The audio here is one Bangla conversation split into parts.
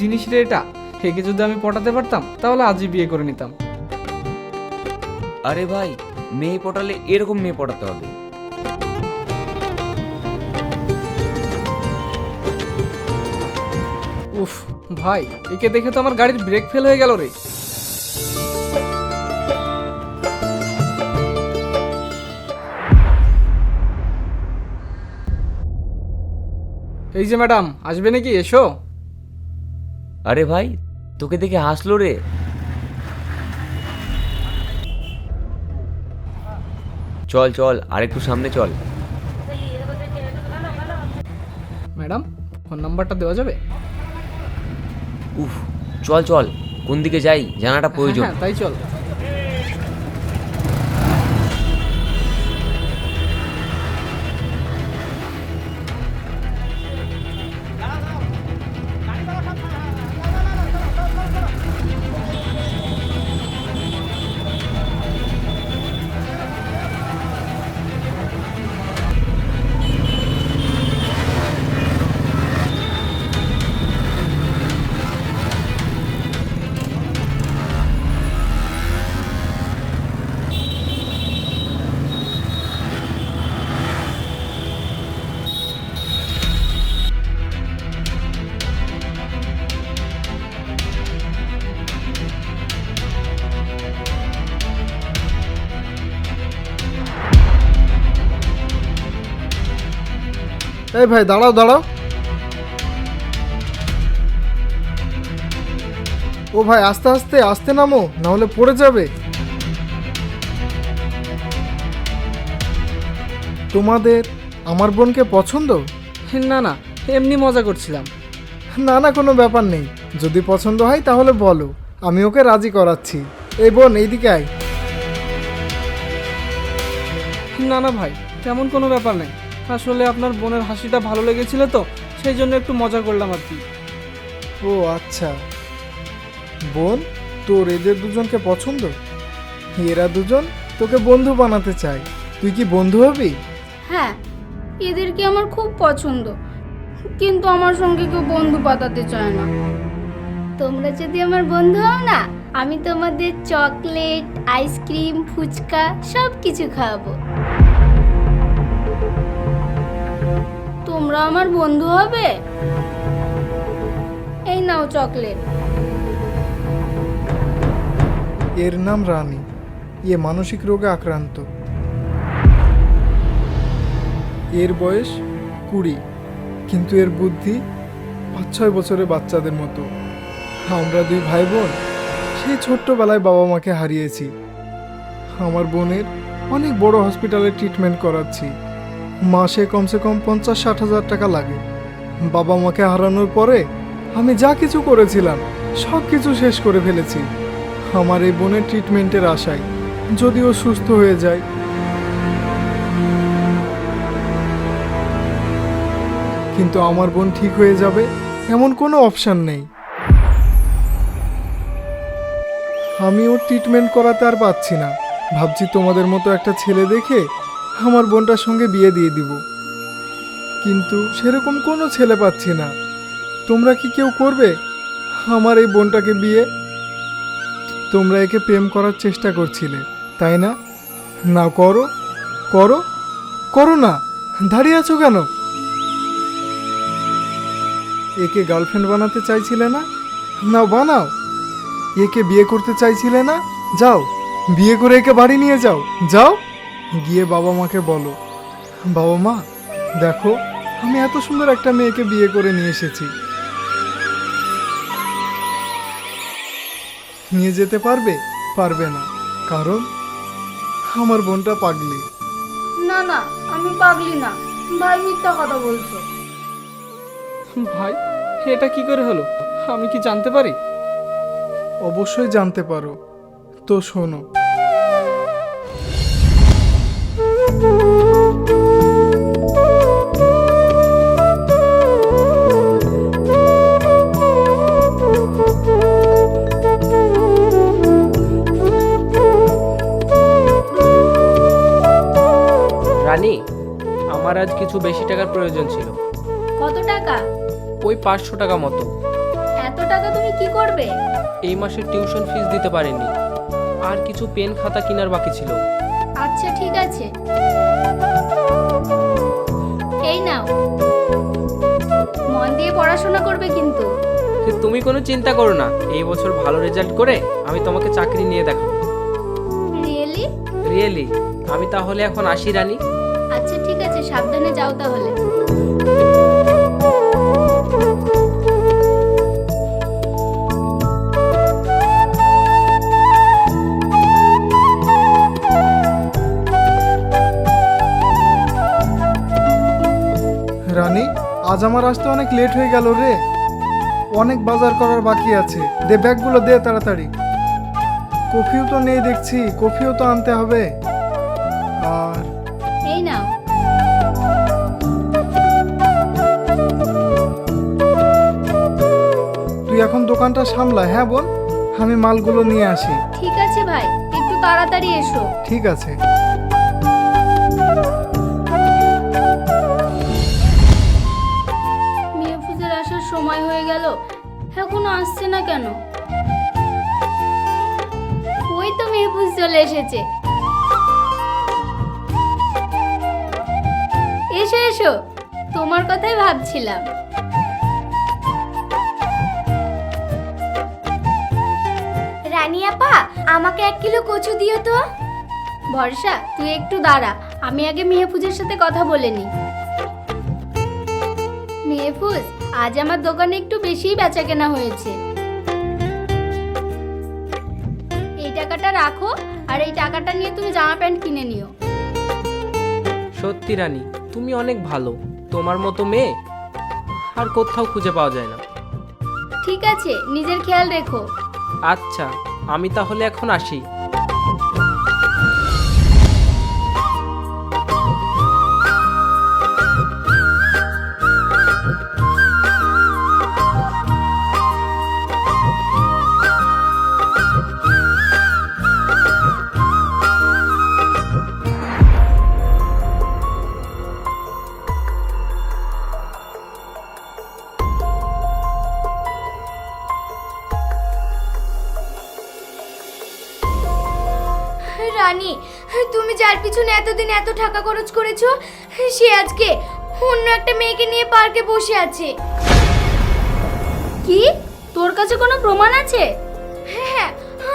জিনিস রে এটা? হেকে যদি আমি পটাতে পারতাম তাহলে আজই বিয়ে করে নিতাম। আরে ভাই মেয়ে পটালে এরকম মেয়ে পটাতে হবে। উফ ভাই একে দেখে তো আমার গাড়ির ব্রেক ফেল হয়ে গেল রে। এই যে ম্যাডাম আসবে নাকি? এসো। আরে ভাই তোকে দেখে হাসলো রে। চল চল আর একটু সামনে চল। ম্যাডাম ফোন নাম্বারটা দেওয়া যাবে? উফ চল চল কোন দিকে যাই জানাটা প্রয়োজন। হ্যাঁ, হ্যাঁ, তাই চল। এই ভাই দাঁড়াও দাঁড়াও। ও ভাই আস্তে আস্তে আস্তে নামো না হলে পড়ে যাবে। তোমাদের আমার বোনকে পছন্দ? না না এমনি মজা করছিলাম। না না কোনো ব্যাপার নেই। যদি পছন্দ হয় তাহলে বলো আমি ওকে রাজি করাচ্ছি। এই বোন এইদিকে আয়। না না ভাই তেমন কোনো ব্যাপার নেই। আসলে আপনার বোনের হাসিটা ভালো লেগেছিল তো সেই জন্য একটু মজা করলাম আর কি। ও আচ্ছা। বোন তোর এদের দুজনকে পছন্দ? এরা দুজন তোকে বন্ধু বানাতে চায়। তুই কি বন্ধু হবি? হ্যাঁ এদেরকে আমার খুব পছন্দ। কিন্তু আমার সঙ্গে কেউ বন্ধু পাতাতে চায় না। তোমরা যদি আমার বন্ধু হও না আমি তোমাদের চকলেট আইসক্রিম ফুচকা সব কিছু খাওয়াবো। তোমরা আমার বন্ধু হবে? এই নাও চকলেট। এর নাম রানী। এ মানসিক রোগে আক্রান্ত। এর বয়স কুড়ি, কিন্তু এর বুদ্ধি পাঁচ ছয় বছরের বাচ্চাদের মতো। আমরা দুই ভাই বোন সেই ছোট্টবেলায় বাবা মাকে হারিয়েছি। আমার বোনের অনেক বড় হসপিটালে ট্রিটমেন্ট করাচ্ছি। মাসে কমসে কম পঞ্চাশ ষাট হাজার টাকা লাগে। বাবা মাকে হারানোর পরে আমি যা কিছু করেছিলাম, সব কিছু শেষ করে ফেলেছি। আমার এই বোনের ট্রিটমেন্টের আশায় যদি ও সুস্থ হয়ে যায়। কিন্তু আমার বোন ঠিক হয়ে যাবে, এমন কোনো অপশান নেই। আমি ওর ট্রিটমেন্ট করাতে আর পাচ্ছি না। ভাবছি তোমাদের মতো একটা ছেলে দেখে আমার বোনটার সঙ্গে বিয়ে দিয়ে দিব। কিন্তু সেরকম কোনো ছেলে পাচ্ছি না। তোমরা কি কেউ করবে? আমার এই বোনটাকে বিয়ে? তোমরা একে প্রেম করার চেষ্টা করছিলে, তাই না? না, করো। করো? করো না। দাঁড়িয়ে আছো কেন? একে গার্লফ্রেন্ড বানাতে চাইছিলে না? না বানাও। একে বিয়ে করতে চাইছিলে না? যাও, বিয়ে করে একে বাড়ি নিয়ে যাও। যাও। গিয়ে বাবা মাকে বলো। বাবা মা দেখো আমি এত সুন্দর একটা মেয়েকে বিয়ে করে নিয়ে এসেছি। নিয়ে যেতে পারবে? পারবে না। কারণ আমার বোনটা পাগলি। না না আমি পাগলি না। ভাই মিথ্যা কথা বলছো। ভাই এটা কি করে হলো? আমি কি জানতে পারি? অবশ্যই জানতে পারো। তো শোনো কিছু বেশি টাকার প্রয়োজন ছিল। কত টাকা? ওই পাঁচশো টাকা মতো। এত টাকা তুমি কি করবে? এই মাসের টিউশন ফিস দিতে পারিনি আর কিছু পেন খাতা কেনার বাকি ছিল। আচ্ছা ঠিক আছে। এই নাও। মন দিয়ে পড়াশোনা করবে কিন্তু। তুমি কোনো চিন্তা করো না। এই বছর ভালো রেজাল্ট করে আমি তোমাকে চাকরি নিয়ে দেখাবো। রিয়েলি রিয়েলি আমি তাহলে এখন আসি রানী। সাবধানে যাও তাহলে। রানী, আজ আমার আসতে অনেক লেট হয়ে গেল রে। অনেক বাজার করার বাকি আছে। দে ব্যাগগুলো দে তাড়াতাড়ি। কফিও তো নেই দেখছি, কফিও তো আনতে হবে। এখন দোকানটা সামলা হ্যাঁ বোন? আমি মালগুলো নিয়ে আসি। ঠিক আছে ভাই একটু তাড়াতাড়ি এসো। ঠিক আছে। মেহফুজের আসার সময় হয়ে গেল এখনও আসছে না কেন? ওই তো মেহফুজ চলে এসেছে। এসো এসো তোমার কথাই ভাবছিলাম। রানী আপা আমাকে এক কিলো কচু দিও তো। ভরসা তুই একটু দাঁড়া আমি আগে মেহফুজের সাথে কথা বলে নি মেহফুজ আজ আমার দোকানে একটু বেশিই বেচা কেনা হয়েছে। এই টাকাটা রাখো আর এই টাকাটা নিয়ে তুমি জামা প্যান্ট কিনে নিও। সত্যি রানী তুমি অনেক ভালো তোমার মতো মেয়ে আর কোথাও খুঁজে পাওয়া যায় না। ঠিক আছে নিজের খেয়াল রেখো। আচ্ছা। আমি তাহলে এখন আসি। পিছনে এতদিন এত টাকা খরচ করেছ? সে আজকে অন্য একটা মেয়েকে নিয়ে পার্কে বসে আছে। কি? তোর কাছে কোনো প্রমাণ আছে? হ্যাঁ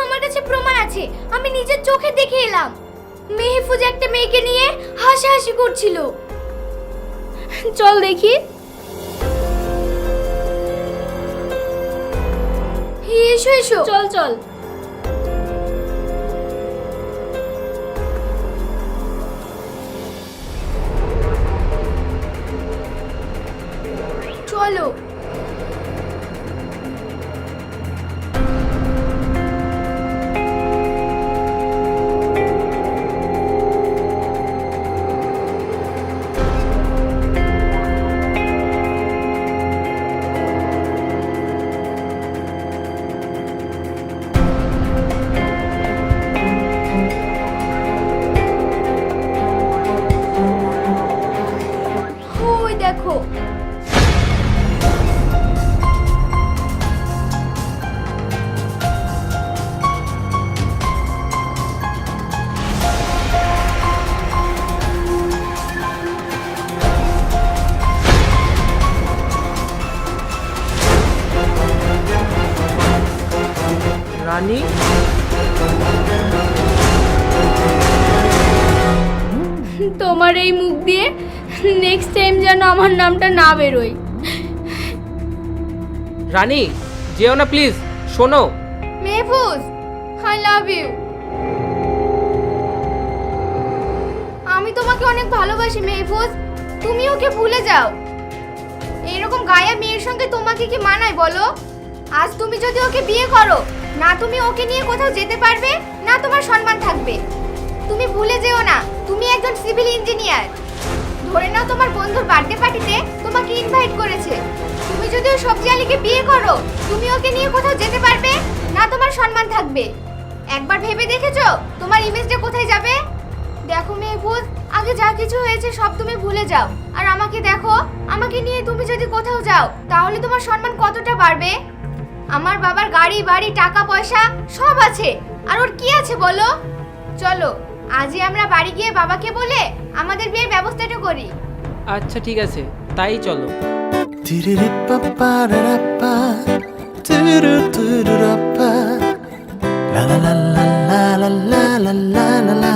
আমার কাছে প্রমাণ আছে। আমি নিজের চোখে দেখে এলাম। মেহফুজ একটা মেয়েকে নিয়ে হাসাহাসি করছিল। চল দেখি। এসো এসো। চল চল চলো। নামটা না বেরোয়। রানী যেও না প্লিজ শোনো। মেহফুজ আই লাভ ইউ আমি তোমাকে অনেক ভালোবাসি মেহফুজ। তুমি ওকে ভুলে যাও। এরকম গায়া মেয়ের সঙ্গে তোমাকে কি মানায় বলো? আজ তুমি যদি ওকে বিয়ে করো না তুমি ওকে নিয়ে কোথাও যেতে পারবে না তোমার সম্মান থাকবে। তুমি ভুলে যেও না তুমি একজন সিভিল ইঞ্জিনিয়ার। ধরে নাও তোমার বন্ধুর বার্থডে পার্টিতে তোমাকে ইনভাইট করেছে। তুমি যদি ওই সবজি আলীকে বিয়ে করো, তুমি ওকে নিয়ে কোথাও যেতে পারবে? না তোমার সম্মান থাকবে। একবার ভেবে দেখেছ? তোমার ইমেজটা কোথায় যাবে? দেখো মেহফুজ আগে যা কিছু হয়েছে সব তুমি ভুলে যাও। আর আমাকে দেখো, আমাকে নিয়ে তুমি যদি কোথাও যাও, তাহলে তোমার সম্মান কতটা বাড়বে? আমার বাবার গাড়ি, বাড়ি, টাকা, পয়সা সব আছে। আর ওর কি আছে বলো? চলো। আজই আমরা বাড়ি গিয়ে বাবাকে বলে আমাদের বিয়ের ব্যবস্থাটা করি আচ্ছা ঠিক আছে তাই চলো লা লা লা লা লা লা লা লা লা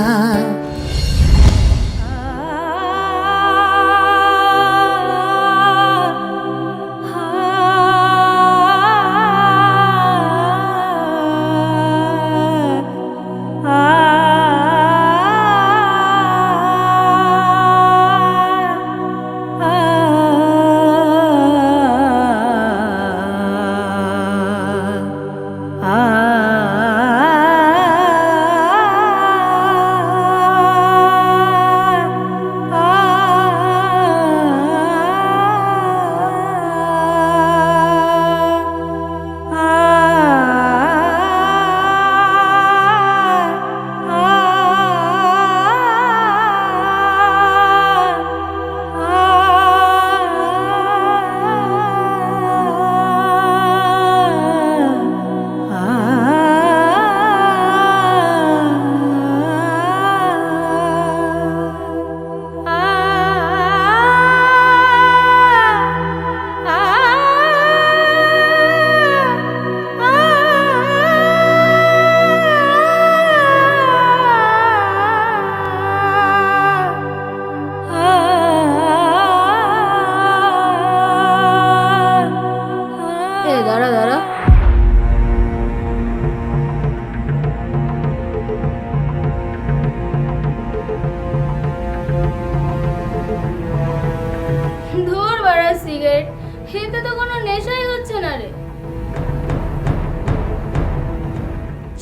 এতে তো কোনো নেশাই হচ্ছে না রে।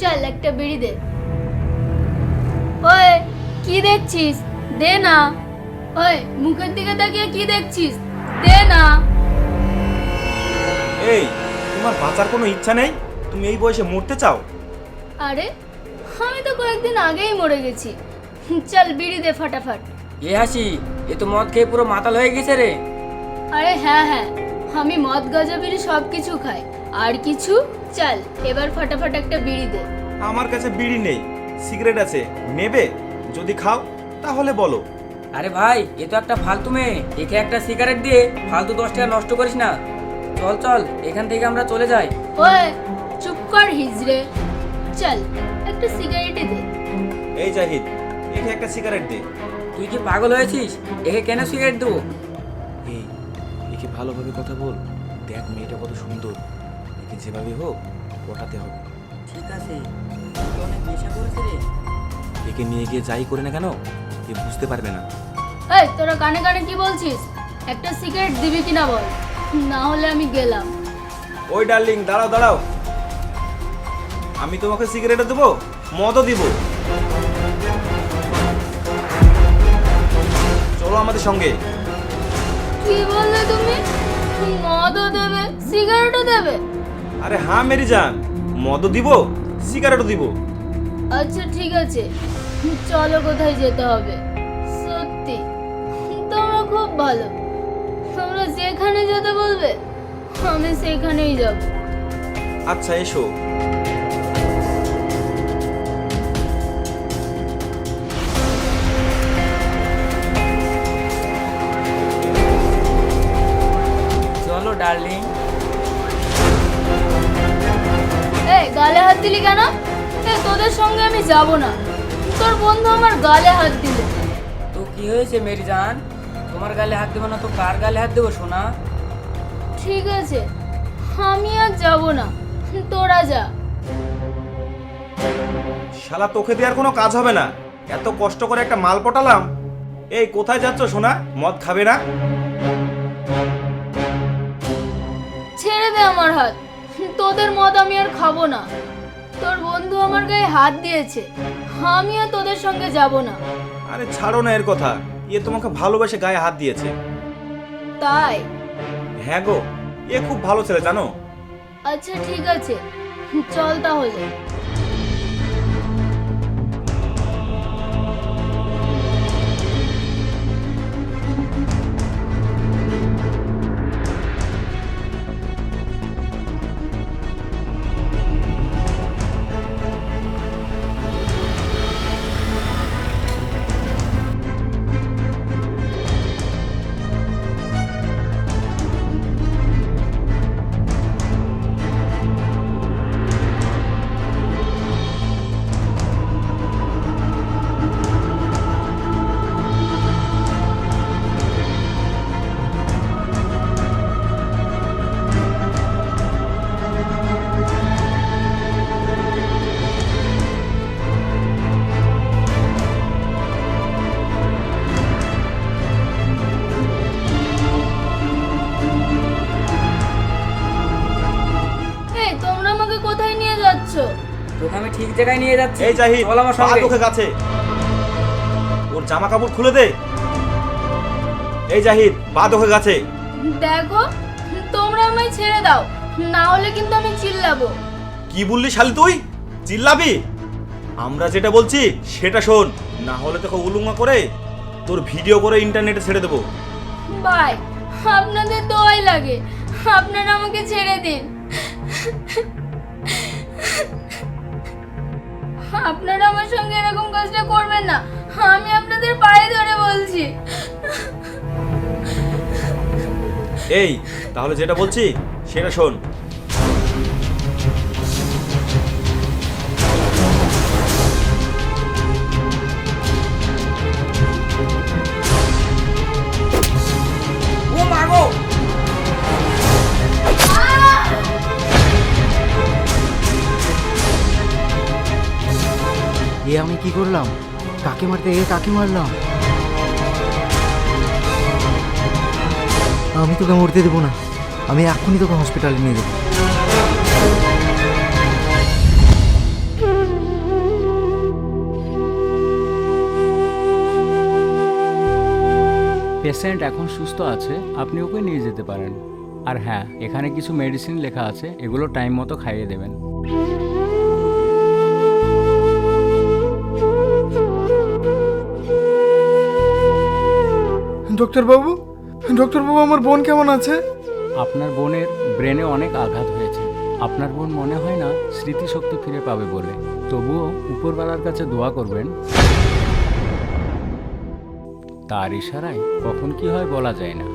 চল একটা বিড়ি দে। ওই কি দেখছিস? দে না। ওই মুখের দিকে তাকিয়ে কি দেখছিস? দে না। এই তোমার বাঁচার কোনো ইচ্ছা নেই? তুমি এই বয়সে মরতে চাও? আরে আমি তো কয়েকদিন আগেই মরে গেছি। চল বিড়ি দে ফাটাফাট। এ হাসি এ তো মদ খেয়ে পুরো মাতাল হয়ে গেছে রে। আরে হ্যাঁ হ্যাঁ। আমি মদ গাঁজা বিড়ি সব কিছু খাই। আর কিছু? চল এবার ফাটাফাট একটা বিড়ি দে। আমার কাছে বিড়ি নেই সিগারেট আছে। নেবে? যদি খাও তাহলে বলো। আরে ভাই এ তো একটা ফালতু মেয়ে। একে একটা সিগারেট দিয়ে ফালতু দশ টাকা নষ্ট করিস না। চল চল এখান থেকে আমরা চলে যাই। ওই চুপ কর হিজড়ে। চল একটা সিগারেটে দে। এই জাহিদ একে একটা সিগারেট দে। তুই কি পাগল হয়েছিস? একে কেন সিগারেট দেবো? ভালোভাবে কথা বল। দেখ মেয়েটা কত সুন্দর। একে যেভাবে হোক পটাতে হবে। ঠিক আছে। তুই অনেক নেশা করেছে রে। একে নিয়ে গিয়ে যাই করে না কেন? এ বুঝতে পারবে না। এই তোরা কানে কানে কি বলছিস? একটা সিগারেট দিবি কিনা বল। না হলে আমি গেলাম। ওই ডার্লিং দাঁড়াও দাঁড়াও। আমি তোমাকে সিগারেটও দেবো মদও দিব। চলো আমাদের সঙ্গে। কি বললে তুমি? মদও দেবে সিগারেটও দেবে। আরে হ্যাঁ মেরি যান মদও দিব সিগারেটও দিব। আচ্ছা ঠিক আছে। চলো কোথায় যেতে হবে? সত্যি তোমরা খুব ভালো। তোমরা যেখানে যেতে বলবে আমি সেখানেই যাব। আচ্ছা এসো। ডার্লিং এই গালে হাত দিলি কেন? এ তোদের সঙ্গে আমি যাব না। তোর বন্ধু আমার গালে হাত দিল। তো কি হয়েছে মেরি জান? তোমার গালে হাত দেবো না তো কার গালে হাত দেবো সোনা? ঠিক আছে আমি আর যাব না। তোরা যা। শালা তোকে দেওয়ার কোনো কাজ হবে না। এত কষ্ট করে একটা মাল পটালাম। এই কোথায় যাচ্ছ সোনা? মদ খাবে না? দে আমার হাত। তোদের মত আমি আর খাব না। তোর বন্ধু আমার গায়ে হাত দিয়েছে। আমি আর তোদের সঙ্গে যাব না। আরে ছাড়ো না এর কথা। ইয়ে তোমাকে ভালোবেসে গায়ে হাত দিয়েছে। তাই? হ্যাঁ গো এ খুব ভালো ছেলে জানো? আচ্ছা ঠিক আছে। চল তাহলে। জায়গায় নিয়ে যাচ্ছি। এই জাহিদ চল আমার সঙ্গে। তোকে গাছে ওর জামা কাপড় খুলে দে। এই জাহিদ পা তোকে গাছে দেখো তোমরা আমায় ছেড়ে দাও। না হলে কিন্তু আমি চিল্লাবো। কি বললি শালি তুই? চিল্লাবি? আমরা যেটা বলছি সেটা শোন। না হলে তোকে উলুঙ্গা করে তোর ভিডিও করে ইন্টারনেটে ছেড়ে দেবো। ভাই আপনাদের দোয়াই লাগে। আপনারা আমাকে ছেড়ে দিন। আপনারা আমার সঙ্গে এরকম কাজটা করবেন না। আমি আপনাদের পায়ে ধরে বলছি। এই, তাহলে যেটা বলছি, সেটা শোন। করলাম কাকে মারতে গিয়ে কাকে মারলাম? আমি তোকে মরতে দেবো না। আমি এখনই তোকে হসপিটালে নিয়ে যাব। পেশেন্ট এখন সুস্থ আছে, আপনি ওকে নিয়ে যেতে পারেন। আর হ্যাঁ এখানে কিছু মেডিসিন লেখা আছে, এগুলো টাইম মতো খাইয়ে দেবেন। ডক্টর বাবু ডক্টর বাবু আমার বোন কেমন আছে? আপনার বোনের ব্রেনে অনেক আঘাত হয়েছে। আপনার বোন মনে হয় না স্মৃতিশক্তি ফিরে পাবে বলে। তবুও উপরওয়ালার কাছে দোয়া করবেন। তার ইশারায় কখন কি হয় বলা যায় না।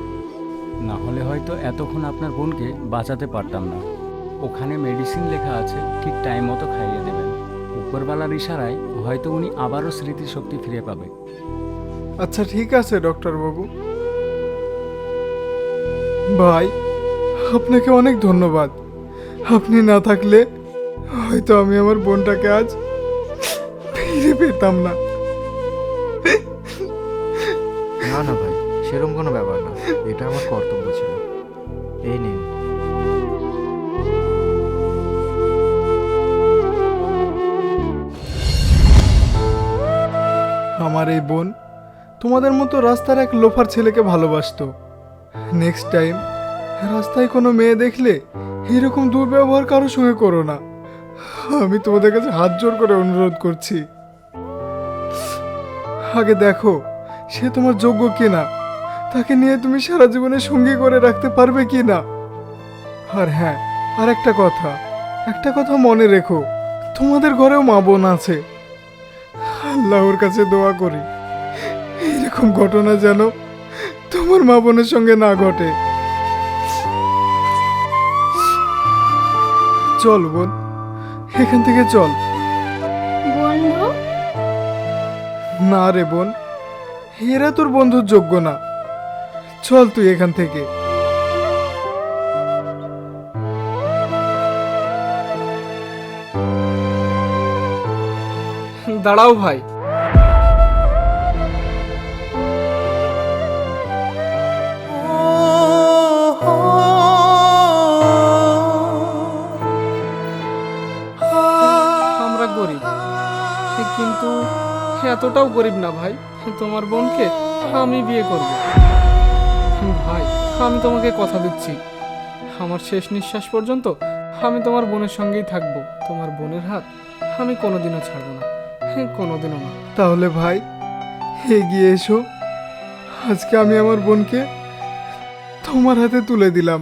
না হলে হয়তো এতক্ষণ আপনার বোনকে বাঁচাতে পারতাম না। ওখানে মেডিসিন লেখা আছে, ঠিক টাইম মতো খাইয়ে দেবেন। উপরওয়ালার ইশারায় হয়তো উনি আবারও স্মৃতিশক্তি ফিরে পাবে। আচ্ছা ঠিক আছে ডক্টর বাবু ভাই আপনাকে অনেক ধন্যবাদ। আপনি না থাকলে হয়তো আমি আমার বোনটাকে আজ ফিরে পেতাম না। না না ভাই সেরকম কোনো ব্যাপার না। এটা আমার কর্তব্য ছিল। এই নিন। আমার এই বোন তোমাদের মতো রাস্তার এক লোফার ছেলেকে ভালোবাসতো। নেক্সট টাইম রাস্তায় কোনো মেয়ে দেখলে এরকম দুর্ব্যবহার কারোর সঙ্গে করো না। আমি তোমাদের কাছে হাত জোর করে অনুরোধ করছি। আগে দেখো, সে তোমার যোগ্য কিনা? তাকে নিয়ে তুমি সারা জীবনে সঙ্গী করে রাখতে পারবে কি না আর হ্যাঁ আর একটা কথা একটা কথা মনে রেখো, তোমাদের ঘরেও মা বোন আছে। আল্লাহর কাছে দোয়া করি। এরকম ঘটনা যেন তোমার মা বোনের সঙ্গে না ঘটে। চল বোন এখান থেকে চল। বন্ধু? না রে বোন এরা তোর বন্ধুর যোগ্য না। চল তুই এখান থেকে। দাঁড়াও ভাই এতটাও গরিব না ভাই। তোমার বোনকে আমি বিয়ে করব। ভাই, আমি তোমাকে কথা দিচ্ছি। আমার শেষ নিঃশ্বাস পর্যন্ত আমি তোমার বোনের সঙ্গেই থাকব। তোমার বোনের হাত আমি কোনোদিনও ছাড়বো না। কোনোদিনও না। তাহলে ভাই, এগিয়ে এসো। আজকে আমি আমার বোনকে তোমার হাতে তুলে দিলাম।